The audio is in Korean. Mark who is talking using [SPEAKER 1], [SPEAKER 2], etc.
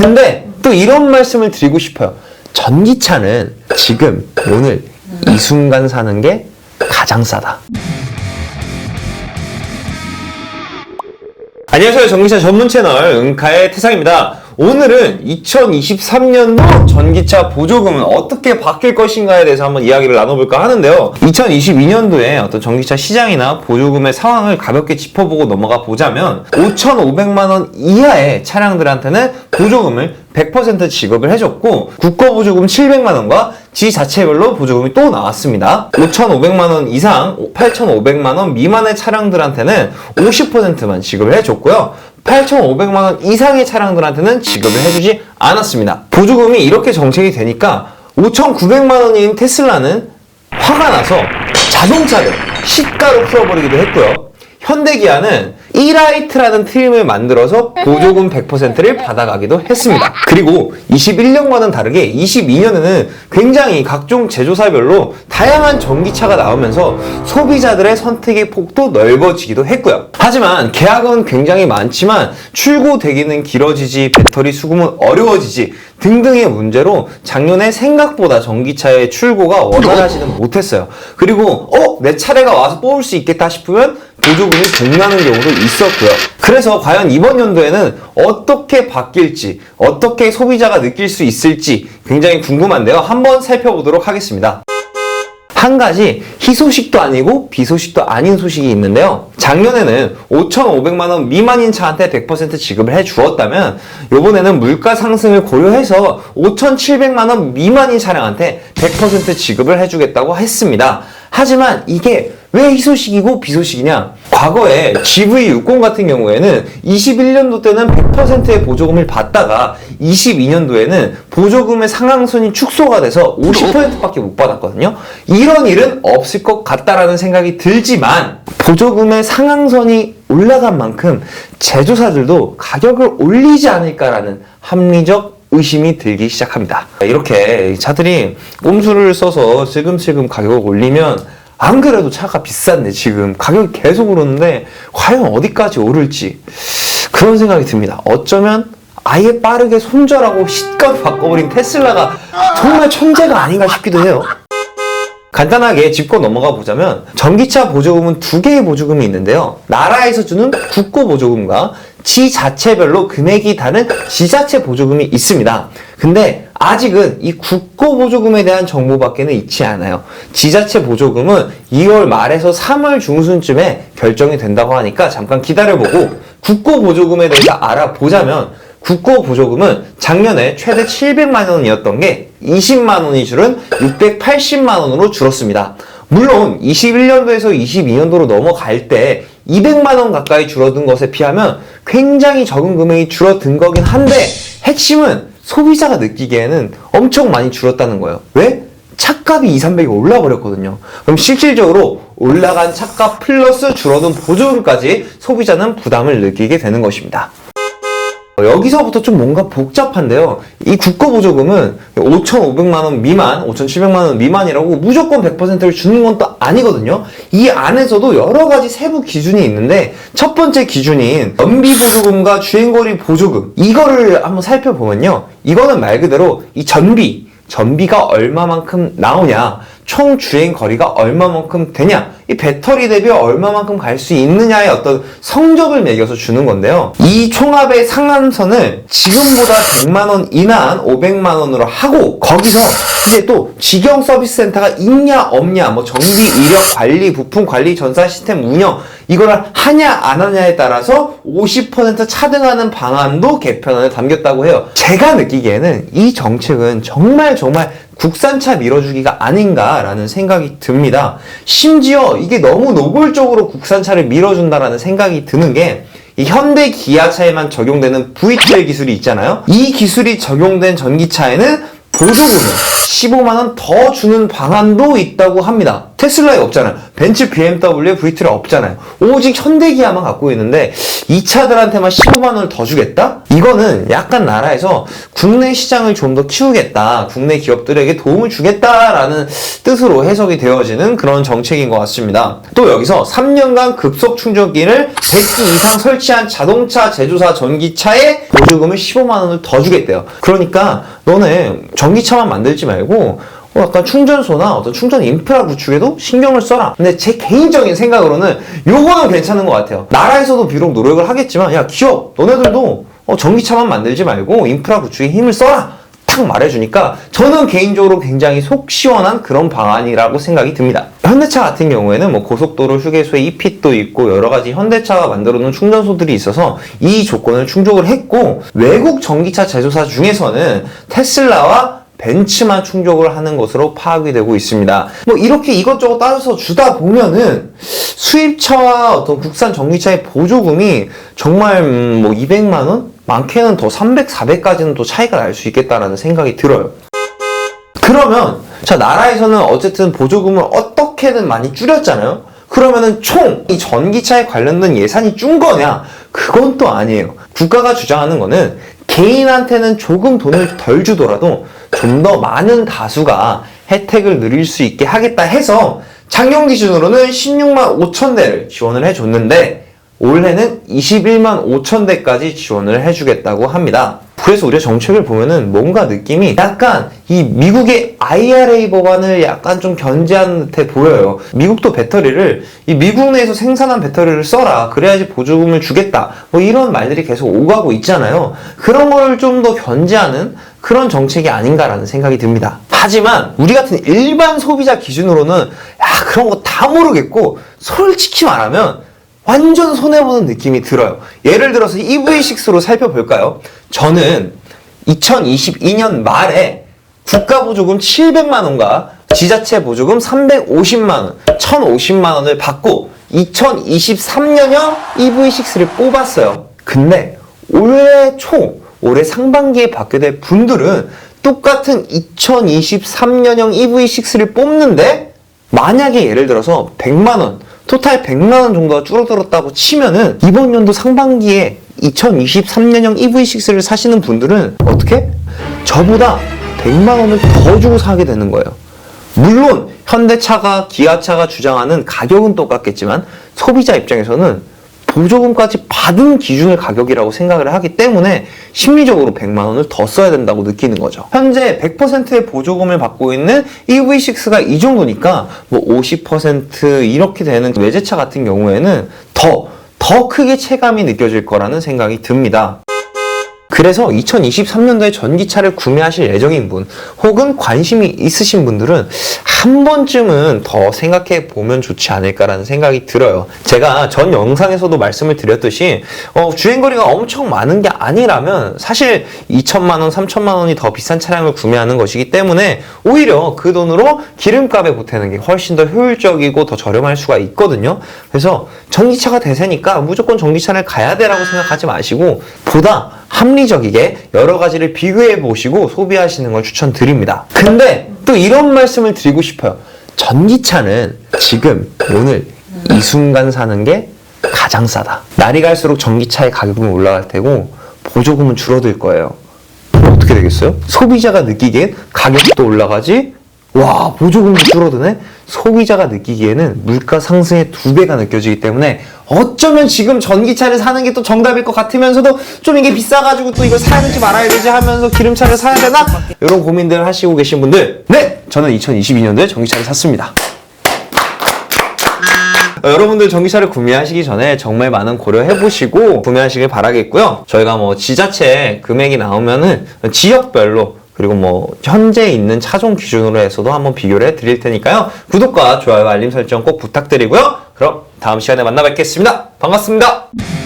[SPEAKER 1] 근데 또 이런 말씀을 드리고 싶어요. 전기차는 지금 오늘 이 순간 사는 게 가장 싸다. 안녕하세요. 전기차 전문 채널 은카의 태상입니다. 오늘은 2023년도 전기차 보조금은 어떻게 바뀔 것인가에 대해서 한번 이야기를 나눠볼까 하는데요. 2022년도에 어떤 전기차 시장이나 보조금의 상황을 가볍게 짚어보고 넘어가 보자면 5,500만 원 이하의 차량들한테는 보조금을 100% 지급을 해줬고 국가 보조금 700만 원과 지 자체별로 보조금이 또 나왔습니다. 5,500만 원 이상 8,500만 원 미만의 차량들한테는 50%만 지급을 해줬고요. 8,500만 원 이상의 차량들한테는 지급을 해주지 않았습니다. 보조금이 이렇게 정책이 되니까 5,900만 원인 테슬라는 화가 나서 자동차를 시가로 풀어버리기도 했고요. 현대기아는 이라이트라는 트림을 만들어서 보조금 100%를 받아가기도 했습니다. 그리고 21년과는 다르게 22년에는 굉장히 각종 제조사별로 다양한 전기차가 나오면서 소비자들의 선택의 폭도 넓어지기도 했고요. 하지만 계약은 굉장히 많지만 출고 대기는 길어지지 배터리 수급은 어려워지지 등등의 문제로 작년에 생각보다 전기차의 출고가 원활하지는 못했어요. 그리고 어? 내 차례가 와서 뽑을 수 있겠다 싶으면 보조금이 동나는 경우도 있었고요. 그래서 과연 이번 연도에는 어떻게 바뀔지, 어떻게 소비자가 느낄 수 있을지 굉장히 궁금한데요. 한번 살펴보도록 하겠습니다. 한 가지 희소식도 아니고 비소식도 아닌 소식이 있는데요. 작년에는 5,500만 원 미만인 차한테 100% 지급을 해 주었다면, 요번에는 물가 상승을 고려해서 5,700만 원 미만인 차량한테 100% 지급을 해 주겠다고 했습니다. 하지만 이게 왜 희소식이고 비소식이냐? 과거에 GV60 같은 경우에는 21년도 때는 100%의 보조금을 받다가 22년도에는 보조금의 상한선이 축소가 돼서 50%밖에 못 받았거든요. 이런 일은 없을 것 같다라는 생각이 들지만 보조금의 상한선이 올라간 만큼 제조사들도 가격을 올리지 않을까라는 합리적 의심이 들기 시작합니다. 이렇게 차들이 꼼수를 써서 슬금슬금 가격을 올리면 안 그래도 차가 비싼데 지금 가격이 계속 오르는데 과연 어디까지 오를지 그런 생각이 듭니다. 어쩌면 아예 빠르게 손절하고 시가로 바꿔버린 테슬라가 정말 천재가 아닌가 싶기도 해요. 간단하게 짚고 넘어가 보자면 전기차 보조금은 두 개의 보조금이 있는데요. 나라에서 주는 국고 보조금과 지 자체별로 금액이 다른 지자체 보조금이 있습니다. 근데 아직은 이 국고 보조금에 대한 정보밖에는 있지 않아요. 지자체 보조금은 2월 말에서 3월 중순쯤에 결정이 된다고 하니까 잠깐 기다려보고 국고 보조금에 대해서 알아보자면 국고 보조금은 작년에 최대 700만 원이었던 게 20만 원이 줄은 680만 원으로 줄었습니다. 물론 21년도에서 22년도로 넘어갈 때 200만 원 가까이 줄어든 것에 비하면 굉장히 적은 금액이 줄어든 거긴 한데 핵심은 소비자가 느끼기에는 엄청 많이 줄었다는 거예요. 왜? 차값이 2, 300이 올라 버렸거든요. 그럼 실질적으로 올라간 차값 플러스 줄어든 보조금까지 소비자는 부담을 느끼게 되는 것입니다. 여기서부터 좀 뭔가 복잡한데요. 이 국고보조금은 5,500만원 미만, 5,700만원 미만이라고 무조건 100%를 주는 건 또 아니거든요. 이 안에서도 여러 가지 세부 기준이 있는데 첫 번째 기준인 연비보조금과 주행거리 보조금 이거를 한번 살펴보면요. 이거는 말 그대로 이 전비, 전비가 얼마만큼 나오냐, 총 주행 거리가 얼마만큼 되냐, 이 배터리 대비 얼마만큼 갈 수 있느냐의 어떤 성적을 매겨서 주는 건데요. 이 총합의 상한선을 지금보다 100만원 이하한 500만원으로 하고, 거기서 이제 또 직영 서비스 센터가 있냐, 없냐, 뭐 정비, 이력 관리, 부품 관리, 전산 시스템 운영, 이거를 하냐, 안 하냐에 따라서 50% 차등하는 방안도 개편안에 담겼다고 해요. 제가 느끼기에는 이 정책은 정말 정말 국산차 밀어주기가 아닌가라는 생각이 듭니다. 심지어 이게 너무 노골적으로 국산차를 밀어준다라는 생각이 드는 게이 현대 기아차에만 적용되는 V12 기술이 있잖아요. 이 기술이 적용된 전기차에는 보조금을 15만원 더 주는 방안도 있다고 합니다. 테슬라에 없잖아요. 벤츠, BMW, V3에 없잖아요. 오직 현대기아만 갖고 있는데 이 차들한테만 15만 원을 더 주겠다? 이거는 약간 나라에서 국내 시장을 좀 더 키우겠다. 국내 기업들에게 도움을 주겠다라는 뜻으로 해석이 되어지는 그런 정책인 것 같습니다. 또 여기서 3년간 급속 충전기를 100기 이상 설치한 자동차 제조사 전기차에 보조금을 15만 원을 더 주겠대요. 그러니까 너네 전기차만 만들지 말고 어, 약간 충전소나 어떤 충전 인프라 구축에도 신경을 써라. 근데 제 개인적인 생각으로는 요거는 괜찮은 것 같아요. 나라에서도 비록 노력을 하겠지만, 야, 기업, 너네들도 어, 전기차만 만들지 말고 인프라 구축에 힘을 써라. 딱 말해주니까 저는 개인적으로 굉장히 속 시원한 그런 방안이라고 생각이 듭니다. 현대차 같은 경우에는 뭐 고속도로 휴게소에 이핏도 있고 여러 가지 현대차가 만들어 놓은 충전소들이 있어서 이 조건을 충족을 했고 외국 전기차 제조사 중에서는 테슬라와 벤츠만 충족을 하는 것으로 파악이 되고 있습니다. 뭐 이렇게 이것저것 따져서 주다 보면은 수입차와 어떤 국산 전기차의 보조금이 정말 음, 뭐 200만 원? 많게는 더 300, 400까지는 또 차이가 날 수 있겠다라는 생각이 들어요. 그러면 자 나라에서는 어쨌든 보조금을 어떻게든 많이 줄였잖아요. 그러면은 총 이 전기차에 관련된 예산이 준 거냐? 그건 또 아니에요. 국가가 주장하는 거는 개인한테는 조금 돈을 덜 주더라도 좀 더 많은 다수가 혜택을 누릴 수 있게 하겠다 해서 작년 기준으로는 16만 5천 대를 지원을 해줬는데 올해는 21만 5천 대까지 지원을 해주겠다고 합니다. 그래서 우리가 정책을 보면은 뭔가 느낌이 약간 이 미국의 IRA 법안을 약간 좀 견제하는 듯해 보여요. 미국도 배터리를 이 미국 내에서 생산한 배터리를 써라. 그래야지 보조금을 주겠다. 뭐 이런 말들이 계속 오가고 있잖아요. 그런 걸 좀 더 견제하는 그런 정책이 아닌가라는 생각이 듭니다. 하지만 우리 같은 일반 소비자 기준으로는 야 그런 거 다 모르겠고 솔직히 말하면 완전 손해보는 느낌이 들어요. 예를 들어서 EV6로 살펴볼까요? 저는 2022년 말에 국가 보조금 700만 원과 지자체 보조금 350만 원, 1,050만 원을 받고 2023년형 EV6를 뽑았어요. 근데 올해 초, 올해 상반기에 받게 될 분들은 똑같은 2023년형 EV6를 뽑는데 만약에 예를 들어서 100만 원, 토탈 100만 원 정도가 줄어들었다고 치면은 이번 연도 상반기에 2023년형 EV6를 사시는 분들은 어떻게? 저보다 100만 원을 더 주고 사게 되는 거예요. 물론 현대차가 기아차가 주장하는 가격은 똑같겠지만 소비자 입장에서는 보조금까지 받은 기준의 가격이라고 생각을 하기 때문에 심리적으로 100만 원을 더 써야 된다고 느끼는 거죠. 현재 100%의 보조금을 받고 있는 EV6가 이 정도니까 뭐 50% 이렇게 되는 외제차 같은 경우에는 더, 더 크게 체감이 느껴질 거라는 생각이 듭니다. 그래서 2023년도에 전기차를 구매하실 예정인 분 혹은 관심이 있으신 분들은 한 번쯤은 더 생각해 보면 좋지 않을까라는 생각이 들어요. 제가 전 영상에서도 말씀을 드렸듯이 어, 주행거리가 엄청 많은 게 아니라면 사실 2천만 원, 3천만 원이 더 비싼 차량을 구매하는 것이기 때문에 오히려 그 돈으로 기름값에 보태는 게 훨씬 더 효율적이고 더 저렴할 수가 있거든요. 그래서 전기차가 대세니까 무조건 전기차를 가야 돼라고 생각하지 마시고 보다 합리적이게 여러 가지를 비교해 보시고 소비하시는 걸 추천드립니다. 근데 또 이런 말씀을 드리고 싶어요. 전기차는 지금 오늘 이 순간 사는 게 가장 싸다. 날이 갈수록 전기차의 가격은 올라갈 테고 보조금은 줄어들 거예요. 어떻게 되겠어요? 소비자가 느끼기엔 가격도 올라가지 와 보조금도 줄어드네? 소비자가 느끼기에는 물가 상승의 두 배가 느껴지기 때문에 어쩌면 지금 전기차를 사는 게 또 정답일 것 같으면서도 좀 이게 비싸가지고 또 이걸 사야 될지 말아야 되지 하면서 기름차를 사야 되나? 이런 고민들을 하시고 계신 분들 네 저는 2022년도에 전기차를 샀습니다. 어, 여러분들 전기차를 구매하시기 전에 정말 많은 고려해 보시고 구매하시길 바라겠고요. 저희가 뭐 지자체 금액이 나오면은 지역별로 그리고 뭐 현재 있는 차종 기준으로 해서도 한번 비교를 해 드릴 테니까요. 구독과 좋아요, 알림 설정 꼭 부탁드리고요. 그럼 다음 시간에 만나 뵙겠습니다. 반갑습니다.